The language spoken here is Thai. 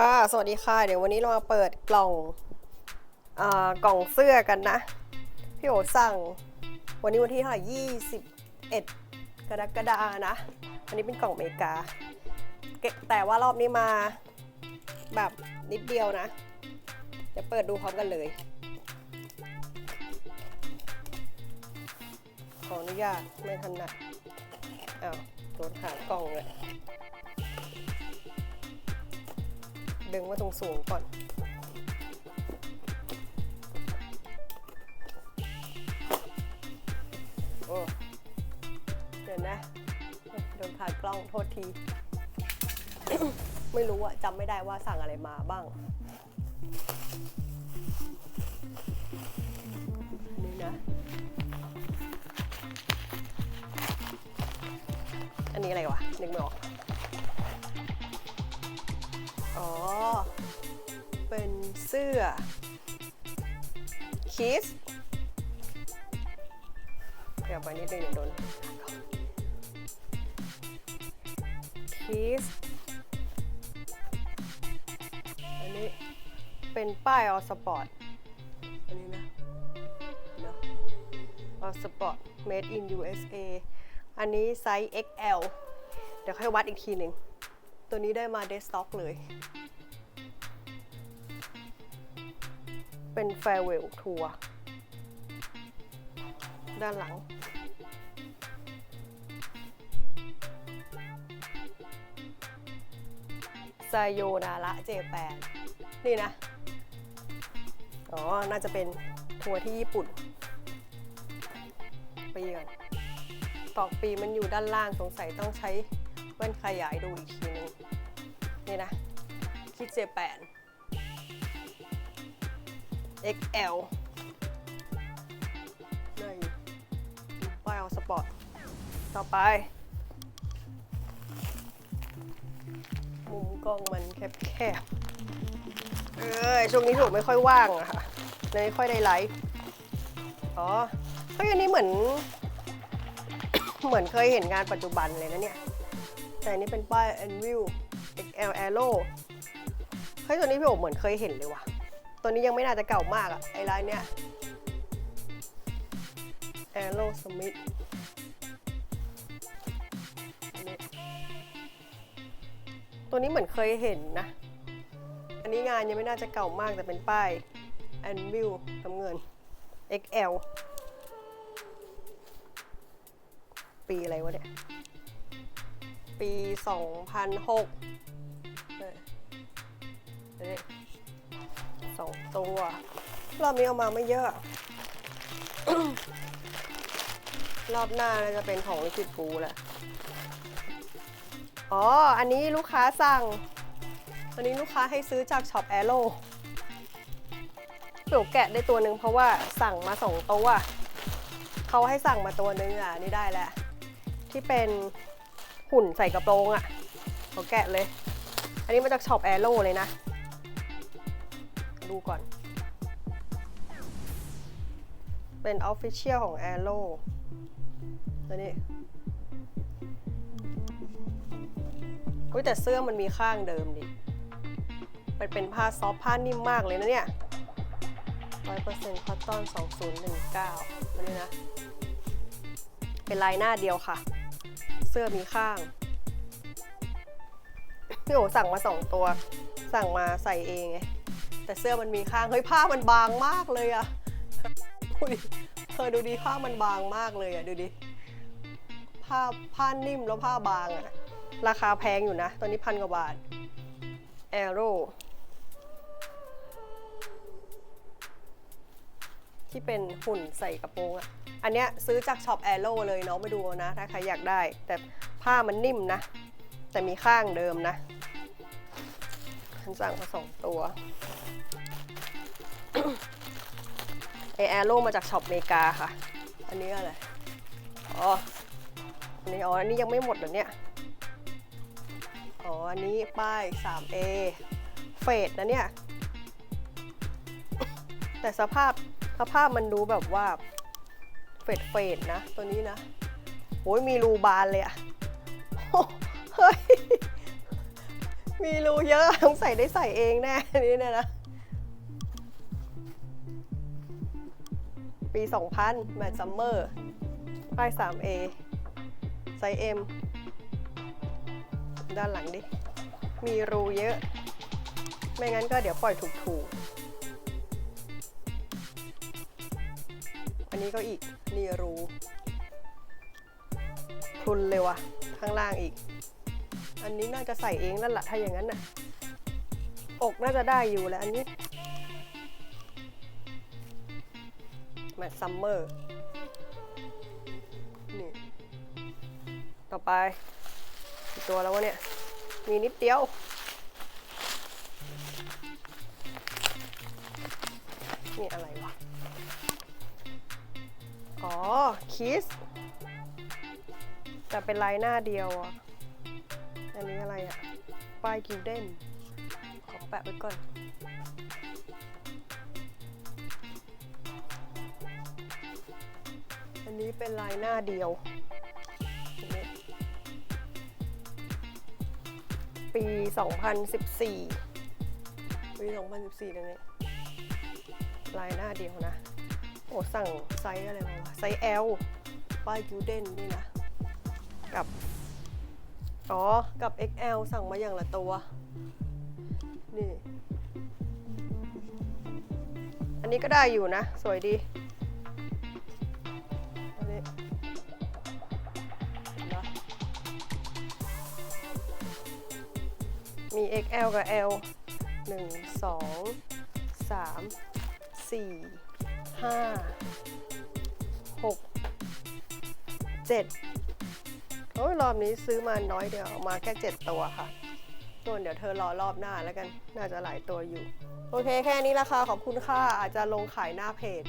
ค่ะ สวัสดีค่ะ เดี๋ยววันนี้เรามาเปิดกล่องอกล่องเสื้อกันนะ พี่โอสั่ง วันนี้วันที่เท่าไหร่21กรกฎานะ อันนี้เป็นกล่องอเมริกา แต่ว่ารอบนี้มาแบบนิดเดียวนะ จะเปิดดูพร้อมกันเลย ขออนุญาตไม่ทันนัดอ้าวโดนหากล่องเลย ดึงไว่าตรงสูงก่อน โอ้เดี๋ยวนะ โดนผ่านกล้องโทษที ไม่รู้อะจำไม่ได้ว่าสั่งอะไรมาบ้างนี่นะ อันนี้อะไรวะนึกไม่ออก อ๋อ เป็นเสื้อ คิส เดี๋ยวไปนิดนึงเดี๋ยวโดนคิส อันนี้เป็นป้ายออสปอร์ต อันนี้นะเนาะออสปอร์ต made in USA อันนี้ไซส์ XL เดี๋ยวค่อยวัดอีกทีหนึ่ง ตัวนี้ได้มาเดสต็อกเลย เป็นแฟร์เวลทัวร์ด้านหลัง ไซโยนาระเจแปน นี่นะ อ๋อ น่าจะเป็นทัวร์ที่ญี่ปุ่นปีก่อนตอกปีมันอยู่ด้านล่างสงสัยต้องใช้แว่นขยายดูอีกที นี่นะ คิดเจแปน XL ได้อยู่ป้ายเอาสปอร์ต ต่อไป มุมกล้องมันแคบๆ เอ้ย ช่วงนี้ผมไม่ค่อยว่างอะค่ะเลยไม่ค่อยได้ไลฟ์อ๋อเฮ้ยอันนี้เหมือน เหมือนเคยเห็นงานปัจจุบันเลยนะเนี่ย แต่อันนี้เป็นป้าย Anvil L Aero เฮ้ยตัวนี้พี่โอ๋เหมือนเคยเห็นเลยว่ะ ตัวนี้ยังไม่น่าจะเก่ามากอะไอ้ลายเนี่ย Aero Smith ตัวนี้เหมือนเคยเห็นนะ อันนี้งานยังไม่น่าจะเก่ามากแต่เป็นป้าย Anvil น้ำเงิน XL ปีอะไรวะเนี่ย ปี 2006ิสองตัวรอบนี้เอามาไม่เยอะ รอบหน้าน่าจะเป็นของลิขิตปูแหละอ๋อ อันนี้ลูกค้าสั่ง อันนี้ลูกค้าให้ซื้อจากช็อปแอโร่เดี๋ยวแกะได้ตัวหนึ่งเพราะว่าสั่งมาสองตัวเขาให้สั่งมาตัวหนึงอะนี่ได้แล้ว ที่เป็นหุ่นใส่กระโปรงอะเขอแกะเลย อันนี้มาจากช็อปแอโร่เลยนะ ดูก่อน เป็นออฟฟิเชียลของแอโร่ตัวนี้อุ้ยแต่เสื้อมันมีข้างเดิมดิมันเป็นผ้าซอฟต์ผ้านิ่มมากเลยนะเนี่ยร้อยเปอร์เซ็นต์คอตตอนสองศูนย์หนึ่งเก้ามันนี่นะ เป็นลายหน้าเดียวค่ะ เสื้อมีข้าง พี่โอสั่งมาสองตัว สั่งมาใส่เองไง แต่เสื้อมันมีข้างเฮ้ยผ้ามันบางมากเลยอะดูดิเธอดูดิผ้ามันบางมากเลยอะดูดิผ้าผ้านิ่มแล้วผ้าบางอะราคาแพงอยู่นะตัวนี้พันกว่าบาทแอโร่ที่เป็นหุ่นใส่กระโปรงอะอันเนี้ยซื้อจากช็อปแอโร่เลยเนาะไปดูนะ ถ้าใครอยากได้ แต่ผ้ามันนิ่มนะ แต่มีข้างเดิมนะ ฉันสั่งมาสองตัวไอแอโร่มาจากช็อปเมกาค่ะ อันนี้อะไร อ๋อ อันนี้อ๋อ อันนี้ยังไม่หมดเหรอเนี่ย อ๋อ อันนี้ป้าย 3A เฟดนะเนี่ย แต่สภาพสภาพมันดูแบบว่า เฟดเฟดนะ ตัวนี้นะโอ้ยมีรูบานเลยอะเฮ้ย มีรูเยอะต้องใส่ได้ใส่เองแน่นี่เนี่ยนะ ปี 2000แมทซัมเมอร์ป้าย 3A ไซส์ M ด้านหลังดิ มีรูเยอะ ไม่งั้นก็เดี๋ยวปล่อยถูกๆ อันนี้ก็อีกนี่รูพรุนเลยว่ะ ข้างล่างอีก อันนี้น่าจะใส่เองแล้วล่ะถ้าอย่างนั้นน่ะ อกน่าจะได้อยู่แล้วอันนี้แมทซัมเมอร์นี่ ต่อไปกี่ตัวแล้ววะเนี่ย มีนิดเดียว นี่อะไรวะ อ๋อ คิส แต่เป็นลายหน้าเดียวอะ ป้ายกิลเด้นขอแปะไว้ก่อนอันนี้เป็นลายหน้าเดียวอันนี้ปี 2014 ปี 2014ตรงนี้ลายหน้าเดียวนะ โอ้สั่งไซส์อะไรมาวะไซส์ L ป้ายยูเดนนี่นะ กับ อ๋อ กับ XL สั่งมาอย่างละตัว นี่ อันนี้ก็ได้อยู่นะ สวยดีอันนี้มี XL กับ L 1 2 3 4 5 6 7 โอ้ยรอบนี้ซื้อมาน้อยเดียวเอามาแค่เจ็ดตัวค่ะส่วนเดี๋ยวเธอรอรอบหน้าแล้วกัน น่าจะหลายตัวอยู่ โอเคแค่นี้ราคาขอบคุณค่ะ อาจจะลงขายหน้าเพจ